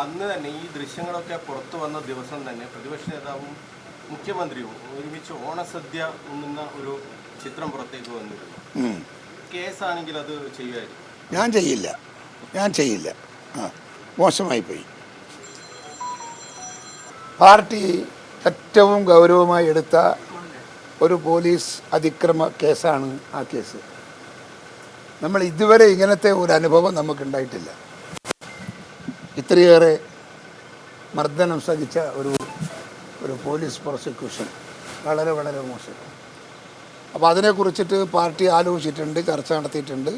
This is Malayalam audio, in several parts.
അന്ന് തന്നെ ഈ ദൃശ്യങ്ങളൊക്കെ പുറത്തു വന്ന ദിവസം തന്നെ പ്രതിപക്ഷ നേതാവും മുഖ്യമന്ത്രിയും ഒരുമിച്ച് ഓണസദ്യ ഉണ്ണുന്ന ഒരു ചിത്രം പുറത്തേക്ക് വന്നിരുന്നു. കേസാണെങ്കിൽ അത് ചെയ്യുമായിരുന്നു. ഞാൻ ചെയ്യില്ല. ഞാൻ ചെയ്യില്ല. ആ മോശമായി പോയി. പാർട്ടി ഏറ്റവും ഗൗരവമായി എടുത്ത ഒരു പോലീസ് അതിക്രമ കേസാണ് ആ കേസ്. നമ്മൾ ഇതുവരെ ഇങ്ങനത്തെ ഒരു അനുഭവം നമുക്കുണ്ടായിട്ടില്ല. ഇത്രയേറെ മർദ്ദനം സഹിച്ച ഒരു ഒരു പോലീസ് പ്രോസിക്യൂഷൻ വളരെ വളരെ മോശം. അപ്പോൾ അതിനെക്കുറിച്ചിട്ട് പാർട്ടി ആലോചിച്ചിട്ടുണ്ട് ചർച്ച നടത്തിയിട്ടുണ്ട്.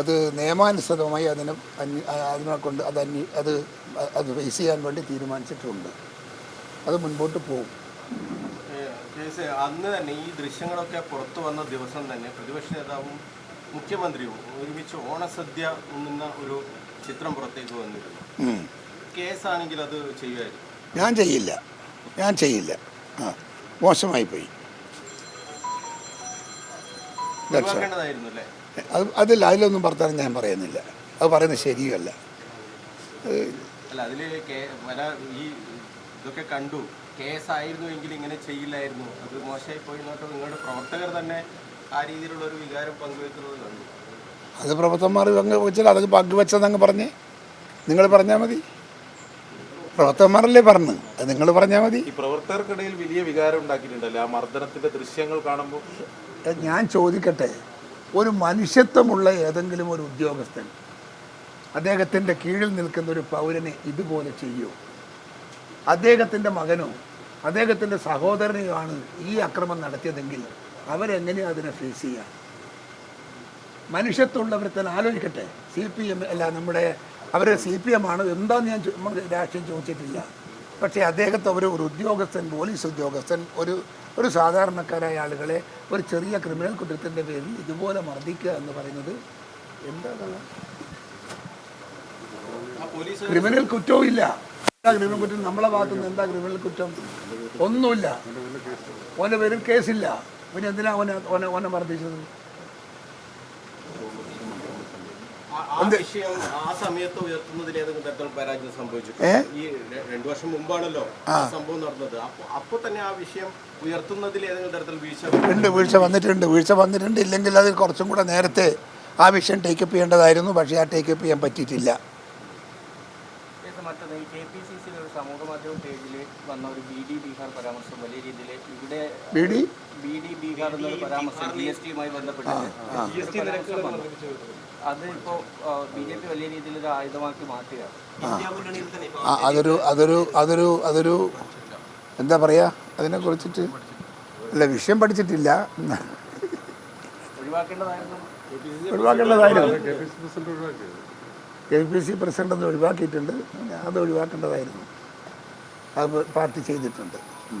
അത് നിയമാനുസൃതമായി അതിനെ അതിനെ കൊണ്ട് അത് അന്വ അത് അത് ഫേസ് ചെയ്യാൻ വേണ്ടി തീരുമാനിച്ചിട്ടുണ്ട്. അത് മുൻപോട്ട് പോകും. അന്ന് തന്നെ ഈ ദൃശ്യങ്ങളൊക്കെ പുറത്തു വന്ന ദിവസം തന്നെ പ്രതിപക്ഷ നേതാവും മുഖ്യമന്ത്രിയും ഒരുമിച്ച് ഓണസദ്യ ഉണ്ണുന്ന ഒരു ചിത്രം പുറത്തേക്ക് വന്നിരുന്നു. കേസാണെങ്കിൽ അത് ചെയ്യുമായിരുന്നു. ഞാൻ ചെയ്യില്ല. ഞാൻ ചെയ്യില്ല. ആ മോശമായി പോയി. അത് അതില്ല അതിലൊന്നും വർത്താനം ഞാൻ പറയുന്നില്ല. അത് പറയുന്നത് ശരിയല്ല. ഇതൊക്കെ കണ്ടു. കേസായിരുന്നുവെങ്കിൽ ഇങ്ങനെ ചെയ്യില്ലായിരുന്നു. അത് മോശമായി പോയി എന്നൊക്കെ നിങ്ങളുടെ പ്രവർത്തകർ തന്നെ ആ രീതിയിലുള്ള ഒരു വികാരം പങ്കുവെക്കുന്നത് കണ്ടു. അത് പ്രഭുത്വന്മാർ അങ്ങ് വെച്ചാൽ അതൊക്കെ പങ്ക് വെച്ചതങ്ങ് പറഞ്ഞ്. നിങ്ങൾ പറഞ്ഞാൽ മതി. പ്രവർത്തകന്മാരല്ലേ പറഞ്ഞു. അത് നിങ്ങൾ പറഞ്ഞാൽ മതി. ഈ പ്രവർത്തകർക്കിടയിൽ വലിയ വികാരം ഉണ്ടാക്കിയിട്ടുണ്ടല്ലോ? ആ മർദ്ദനത്തിന്റെ ദൃശ്യങ്ങൾ കാണുമ്പോൾ? ഞാൻ ചോദിക്കട്ടെ. ഒരു മനുഷ്യത്വമുള്ള ഏതെങ്കിലും ഒരു ഉദ്യോഗസ്ഥൻ അദ്ദേഹത്തിന്റെ കീഴിൽ നിൽക്കുന്ന ഒരു പൗരനെ ഇതുപോലെ ചെയ്യോ? അദ്ദേഹത്തിന്റെ മകനോ അദ്ദേഹത്തിന്റെ സഹോദരനെയോ ആണ് ഈ അക്രമം നടത്തിയതെങ്കിൽ അവരെങ്ങനെയാണ് അതിനെ ഫേസ് ചെയ്യുക മനുഷ്യത്വമുള്ളവരെ തന്നെ ആലോചിക്കട്ടെ. സി പി എം അല്ല നമ്മുടെ അവർ സി പി എം ആണ്? എന്താന്ന് ഞാൻ നമ്മൾ രാഷ്ട്രീയം ചോദിച്ചിട്ടില്ല. പക്ഷേ അദ്ദേഹത്തെ ഒരു ഒരു ഉദ്യോഗസ്ഥൻ പോലീസ് ഉദ്യോഗസ്ഥൻ ഒരു ഒരു സാധാരണക്കാരായ ആളുകളെ ഒരു ചെറിയ ക്രിമിനൽ കുറ്റത്തിന്റെ പേരിൽ ഇതുപോലെ മർദ്ദിക്കുക എന്ന് പറയുന്നത് എന്താ ആ പോലീസ് ക്രിമിനൽ കുറ്റവും ഇല്ല. എന്താ ക്രിമിനൽ കുറ്റം? നമ്മളെ ഭാഗത്തുനിന്ന് എന്താ ക്രിമിനൽ കുറ്റം? ഒന്നുമില്ല. ഓന്റെ പേരിൽ കേസില്ല. പിന്നെ എന്തിനാ ഓനെ ഓനെ ഓനെ മർദ്ദിച്ചത്? ആ- ആ വിഷയം ആ സമയത്ത് ഉയർത്തുന്നതിൽ ഏതെങ്കിലും തരത്തിലുള്ള പരാജയം സംഭവിച്ചു ഈ രണ്ടു വർഷം മുമ്പാണല്ലോ സംഭവം നടന്നത്. അപ്പൊ അപ്പൊ തന്നെ ആ വിഷയം ഉയർത്തുന്നതിൽ ഏതെങ്കിലും തരത്തിൽ വീഴ്ച ഉണ്ട് വീഴ്ച വന്നിട്ടുണ്ട്. വീഴ്ച വന്നിട്ടുണ്ട് ഇല്ലെങ്കിൽ അത് കുറച്ചും കൂടെ നേരത്തെ ആ വിഷയം ടേക്കപ്പ് ചെയ്യേണ്ടതായിരുന്നു. പക്ഷേ ആ ടേക്കപ്പ് ചെയ്യാൻ പറ്റിയിട്ടില്ല. മറ്റത് ഈ കെ പി സി സി ഒരു സമൂഹ മാധ്യമ പേജിൽ വന്ന ഒരു ബി ഡി ബീഹാർ പരാമർശം വലിയ രീതിയിൽ ഇവിടെ B D? B D Bihar എന്നൊരു പരാമർശം ജി എസ് ടിയുമായി ബന്ധപ്പെട്ട്. അത് ഇപ്പോൾ ബി ജെ പി വലിയ രീതിയിൽ ഒരു ആയുധമാക്കി മാറ്റുകയാണ്. അതൊരു അതൊരു അതൊരു അതൊരു എന്താ പറയുക അതിനെക്കുറിച്ചിട്ട് അല്ല വിഷയം പഠിച്ചിട്ടില്ല. ഒഴിവാക്കേണ്ടതായിരുന്നു. ഒഴിവാക്കേണ്ടതായിരുന്നു. കെ പി സി പ്രസിഡന്റ് ഒഴിവാക്കിയിട്ടുണ്ട്. അത് ഒഴിവാക്കേണ്ടതായിരുന്നു. അത് പാർട്ടി ചെയ്തിട്ടുണ്ട്. ഈ